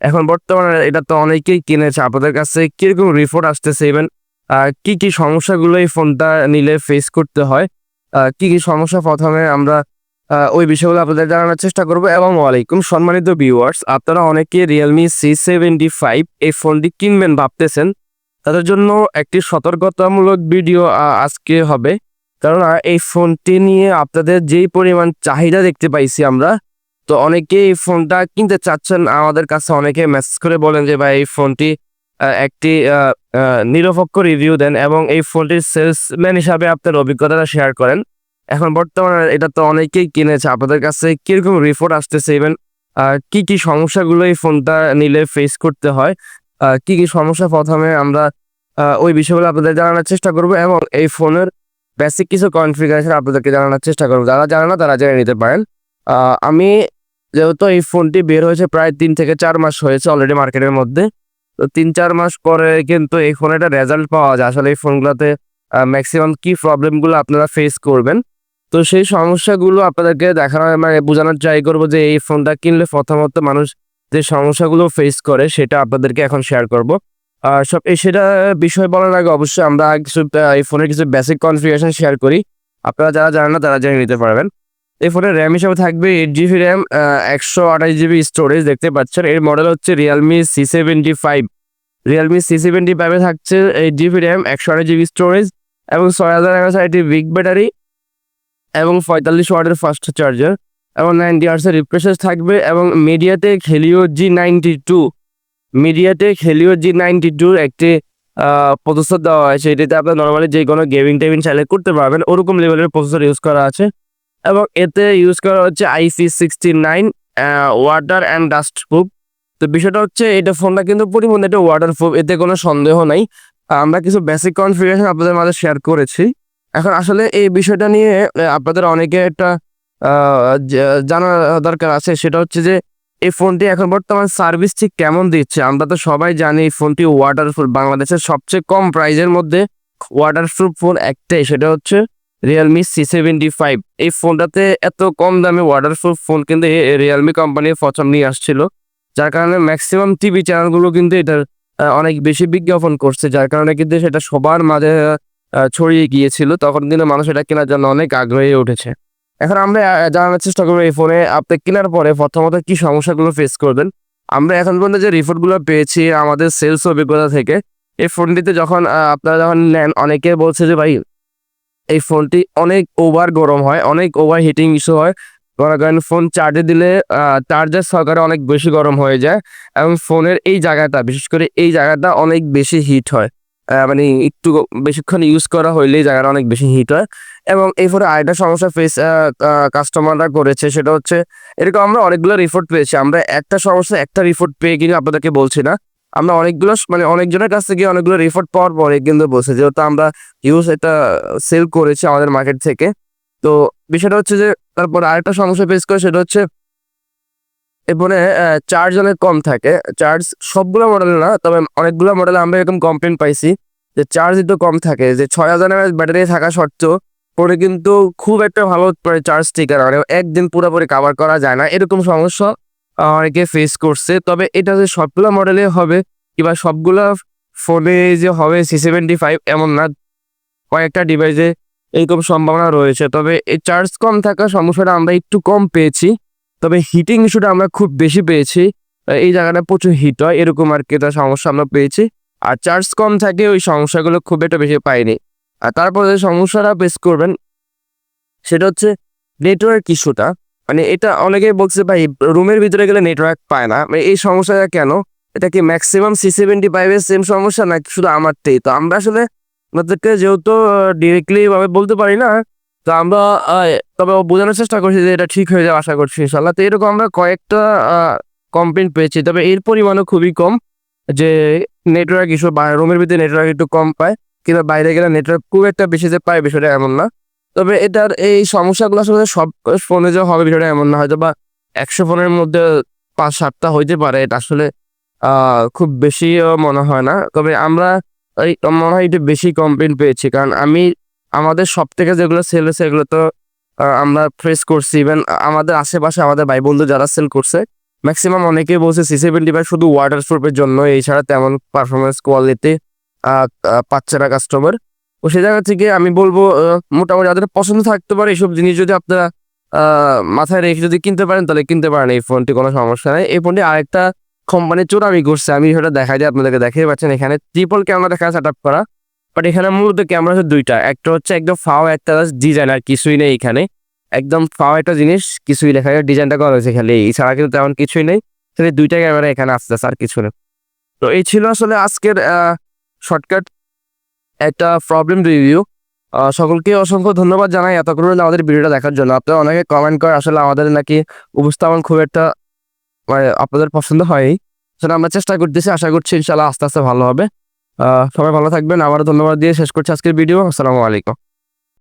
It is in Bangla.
এখন বর্তমানে এটা তো অনেকেই কিনেছে। আপনাদের কাছে কীরকম রিপোর্ট আসতেছে? ইভেন কি কি সমস্যাগুলো এই ফোনটা নিলে ফেস করতে হয়? কি কি সমস্যা? প্রথমে আমরা ওই বিষয়গুলো আপনাদের জানানোর চেষ্টা করব। এবং ওয়ালাইকুম সম্মানিত ভিউয়ার্স আপনারা অনেকে রিয়েলমি সি সেভেন্টি ফাইভ এই ফোনটি কিনবেন ভাবতেছেন। তাদের জন্য একটি সতর্কতামূলক ভিডিও আজকে হবে। কারণ এই ফোনটি নিয়ে আপনাদের যেই পরিমাণ চাহিদা দেখতে পাইছি আমরা তো অনেকেই ফোনটা কিনতে চাচ্ছেন। আমাদের কাছে অনেকে মেসেজ করে বলেন যে, ভাই, এই ফোনটি একটি নিরপেক্ষ রিভিউ দেন এবং এই ফোনটির সেলসম্যান হিসাবে আপনার অভিজ্ঞতাটা শেয়ার করেন। এখন বর্তমানে এটা তো অনেকেই কিনেছে। আপনাদের কাছে কীরকম রিপোর্ট আসতেছে? ইভেন কি কি সমস্যাগুলো এই ফোনটা নিলে ফেস করতে হয়? কি কি সমস্যা? প্রথমে আমরা ওই বিষয়গুলো আপনাদের জানানোর চেষ্টা করব এবং এই ফোনের বেসিক কিছু কনফিগারেশন আপনাদেরকে জানানোর চেষ্টা করব। যারা জানে না, তারা জেনে নিতে পারেন। আমি যেহেতু এই ফোনটি বের হয়েছে প্রায় তিন থেকে চার মাস হয়েছে অলরেডি মার্কেটের মধ্যে। তো তিন চার মাস পরে কিন্তু এই ফোনে একটা রেজাল্ট পাওয়া যায়। আসলে এই ফোনগুলোতে ম্যাক্সিমাম কি প্রবলেমগুলো আপনারা ফেস করবেন। তো সেই সমস্যাগুলো আপনাদেরকে দেখানো মানে বোঝানোর ট্রাই করব যে এই ফোনটা কিনলে প্রথমত মানুষ যে সমস্যাগুলো ফেস করে সেটা আপনাদেরকে এখন শেয়ার করব। আর সব, এই সেটা বিষয় বলার আগে অবশ্যই আমরা কিছু এই ফোনের কিছু বেসিক কনফিগারেশন শেয়ার করি। আপনারা যারা জানেন না তারা জেনে নিতে পারবেন। এই ফোনের র্যাম হিসাবে থাকবে এইট জিবি র্যাম একশো আঠাশ জিবি স্টোরেজ দেখতে পাচ্ছেন। এর মডেল হচ্ছে realme C seventy five realme C seventy ফাইভে থাকছে এইট জিবি র্যাম একশো আঠাশ জিবি স্টোরেজ এবং ছয় হাজার এমএস একটি বিগ ব্যাটারি এবং পঁয়তাল্লিশ ওয়াটের ফাস্ট চার্জার এবং নাইনটি আর্টসের রিফ্রেশার থাকবে এবং মিডিয়াতে খেলিও জি নাইনটি টু মিডিয়াতে খেলিও জি নাইনটি টুর একটি প্রসেসর দেওয়া হয়েছে এটিতে আপনার নর্মালি যে কোনো গেমিং টেমিং চাইলে করতে পারবেন। ওরকম লেভেলের প্রসেসর ইউজ করা আছে। এবং এতে ইউজ করা হচ্ছে IC sixty nine water and dust proof তো বিষয়টা হচ্ছে এটা ফোনটা কিন্তু পরিমাণে এটা ওয়াটার প্রুফ এতে কোনো সন্দেহ নাই। আমরা কিছু বেসিক কনফিগারেশন আপনাদের মাঝে শেয়ার করেছি। এখন আসলে এই বিষয়টা নিয়ে আপনাদের অনেকে একটা আহ, জা- জানা দরকার আছে সেটা হচ্ছে যে এই ফোনটি এখন বর্তমান সার্ভিস ঠিক কেমন দিচ্ছে? আমরা তো সবাই জানি এই ফোনটি ওয়াটারপ্রুফ বাংলাদেশের সবচেয়ে কম প্রাইজের মধ্যে ওয়াটারপ্রুফ ফোন একটাই সেটা হচ্ছে রিয়েলমি সি সেভেন্টি ফাইভ এই ফোনটাতে এত কম দামে ওয়াটারপ্রুফ ফোন কিন্তু রিয়েলমি কোম্পানির প্রথম নিয়ে আসছিল। যার কারণে ম্যাক্সিমাম টিভি চ্যানেলগুলো কিন্তু এটার অনেক বেশি বিজ্ঞাপন করছে। যার কারণে কিন্তু সেটা সবার মাঝে ছড়িয়ে গিয়েছিল। তখন কিন্তু মানুষ এটা কেনার জন্য অনেক আগ্রহী উঠেছে। এখন আমরা জানার চেষ্টা করব এই ফোনে আপনি কেনার পরে প্রথমত কি সমস্যাগুলো ফেস করবেন। আমরা এখন পর্যন্ত যে রিপোর্টগুলো পেয়েছি, আমাদের সেলস অভিজ্ঞতা থেকে, এই ফোনটিতে যখন আপনারা যখন নেন, অনেকে বলছে যে ভাই এই ফোনটি অনেক ওভার গরম হয়, অনেক ওভার হিটিং ইস্যু হয়। মনে করেন ফোন চার্জে দিলে চার্জার সহকারে অনেক বেশি গরম হয়ে যায় এবং ফোনের এই জায়গাটা, বিশেষ করে এই জায়গাটা অনেক বেশি হিট হয়। মানে একটু বেশিক্ষণ ইউজ করা হইলে জায়গাটা অনেক বেশি হিট হয়। এবং এই ফোনে আরেকটা সমস্যা ফেস কাস্টমাররা করেছে, সেটা হচ্ছে এরকম আমরা অনেকগুলো রিপোর্ট পেয়েছি। আমরা একটা সমস্যা, একটা রিপোর্ট পেয়ে কিন্তু আপনাদেরকে বলছি না। আমরা অনেকগুলো মানে অনেকজনের কাছ থেকে অনেকগুলো রিপোর্ট পাওয়ার পরে কিন্তু বলছে, যেহেতু আমরা ইউজ এটা সেল করেছি আমাদের মার্কেট থেকে, তো বিষয়টা হচ্ছে যে তারপর আরেকটা সমস্যা ফেস করে সেটা হচ্ছে এরপরে চার্জ অনেক কম থাকে। চার্জ সবগুলো মডেল না, তবে অনেকগুলো মডেলে আমরা এরকম কমপ্লেন পাইছি যে চার্জ একটু কম থাকে, যে ছয় হাজার এমএস ব্যাটারি থাকা সত্ত্বেও পরে কিন্তু খুব একটা ভালো চার্জ টিকে না মানে একদিন পুরোপুরি কাভার করা যায় না, এরকম সমস্যা অনেকে ফেস করছে। তবে এটা যে সবগুলো মডেলে হবে, কিংবা সবগুলো ফোনে যে হবে সি সেভেন্টি ফাইভ এমন না। কয়েকটা ডিভাইসে এইরকম সম্ভাবনা রয়েছে। তবে এই চার্জ কম থাকা সমস্যাটা আমরা একটু কম পেয়েছি। তবে হিটিং ইস্যুটা আমরা খুব বেশি পেয়েছি। এই জায়গাটা প্রচুর হিট হয়, এরকম আর কি তার সমস্যা আমরা পেয়েছি। আর চার্জ কম থাকে, ওই সমস্যাগুলো খুব একটা বেশি পাইনি। আর তারপরে যে সমস্যাটা ফেস করবেন, সেটা হচ্ছে নেটওয়ার্ক ইস্যুটা মানে এটা অনেকেই বলছে, ভাই, রুমের ভিতরে গেলে নেটওয়ার্ক পায় না। মানে এই সমস্যাটা কেন? এটা কি ম্যাক্সিমাম সি সেভেন্টি ফাইভের সেম সমস্যা নাকি শুধু আমারটাই? তো আমরা আসলে আপনাদেরকে যেহেতু ডিরেক্টলি ভাবে বলতে পারি না, তো আমরা তবে বোঝানোর চেষ্টা করছি যে এটা ঠিক হয়ে যাবে আশা করছি ইনশাল্লাহ তো এরকম আমরা কয়েকটা কমপ্লেন পেয়েছি, তবে এর পরিমাণও খুবই কম যে নেটওয়ার্ক ইস্যু রুমের ভিতরে নেটওয়ার্ক একটু কম পায়, কিংবা বাইরে গেলে নেটওয়ার্ক খুব একটা বেশি যে পায় বিষয়টা এমন না। তবে এটার এই সমস্যাগুলো আসলে সব ফোনে যে হবে বিষয়টা এমন না। হয়তো বা একশো ফোনের মধ্যে পাঁচ, সাতটা হইতে পারে, এটা আসলে খুব বেশিও মনে হয় না। তবে আমরা এই মনে হয় একটু বেশি কমপ্লেন পেয়েছি। কারণ আমি, আমাদের সব থেকে যেগুলো সেল হয়েছে এগুলো তো আমরা ফেস করছি। ইভেন আমাদের আশেপাশে আমাদের ভাই বন্ধু যারা সেল করছে ম্যাক্সিমাম অনেকেই বলছে সি সেভেন্টি ফাইভ শুধু ওয়াটার প্রুফের জন্য এছাড়া তেমন পারফরমেন্স কোয়ালিটি পাচ্ছে না কাস্টমার তো সে জায়গা থেকে আমি বলব মোটামুটি যাদের পছন্দ থাকতে পারে এইসব জিনিস যদি আপনারা মাথায় রেখে যদি কিনতে পারেন, তাহলে কিনতে পারেন এই ফোনটি, কোনো সমস্যা নেই। এই ফোনটি আরেকটা কোম্পানির চোরামি করছে। আমি সেটা দেখাই দিই, আপনাদেরকে দেখাই পাচ্ছেন এখানে। ট্রিপল ক্যামেরা দেখা সেট আপ করা। বাট এখানে মূলত ক্যামেরা হচ্ছে দুইটা। একটা হচ্ছে একদম ফাও, একটা ডিজাইন আর কিছুই নেই এখানে। একদম ফাও একটা জিনিস, কিছুই লেখা ডিজাইনটা করা হয়েছে খালি এছাড়া কিন্তু তেমন কিছুই নেই। খালি দুইটা ক্যামেরা এখানে আসতেছে আর কিছু নেই। তো এই ছিল আসলে আজকের শর্টকাট একটা প্রবলেম রিভিউ সকলকে অসংখ্য ধন্যবাদ জানাই এত করে আমাদের ভিডিওটা দেখার জন্য। আপনারা অনেকে কমেন্ট করে আসলে আমাদের নাকি উপস্থাপন খুব একটা মানে আপনাদের পছন্দ হয়নি সেটা আমরা চেষ্টা করতেছি, আশা করছি ইনশাল্লাহ আস্তে আস্তে ভালো হবে। সবাই ভালো থাকবেন। আবারও ধন্যবাদ দিয়ে শেষ করছি আজকের ভিডিও আসসালামু আলাইকুম।